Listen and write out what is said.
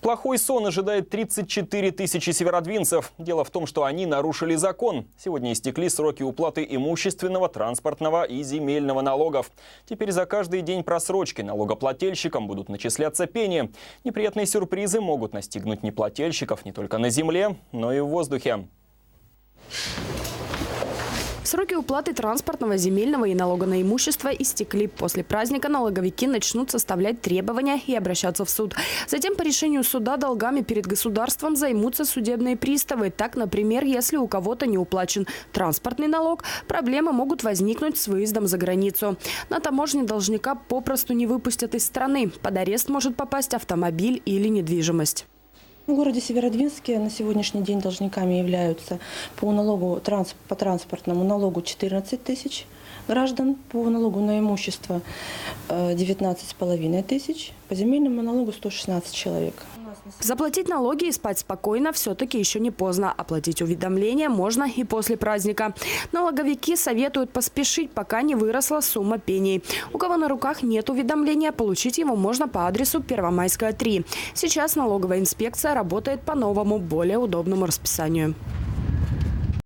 Плохой сон ожидает 34 тысячи северодвинцев. Дело в том, что они нарушили закон. Сегодня истекли сроки уплаты имущественного, транспортного и земельного налогов. Теперь за каждый день просрочки налогоплательщикам будут начисляться пени. Неприятные сюрпризы могут настигнуть неплательщиков не только на земле, но и в воздухе. Сроки уплаты транспортного, земельного и налога на имущество истекли. После праздника налоговики начнут составлять требования и обращаться в суд. Затем по решению суда долгами перед государством займутся судебные приставы. Так, например, если у кого-то не уплачен транспортный налог, проблемы могут возникнуть с выездом за границу. На таможне должника попросту не выпустят из страны. Под арест может попасть автомобиль или недвижимость. В городе Северодвинске на сегодняшний день должниками являются по налогу по транспортному налогу 14 тысяч граждан, по налогу на имущество 19,5 тысяч, по земельному налогу 116 человек. Заплатить налоги и спать спокойно все-таки еще не поздно. Оплатить уведомления можно и после праздника. Налоговики советуют поспешить, пока не выросла сумма пений. У кого на руках нет уведомления, получить его можно по адресу Первомайская, 3. Сейчас налоговая инспекция работает по новому, более удобному расписанию.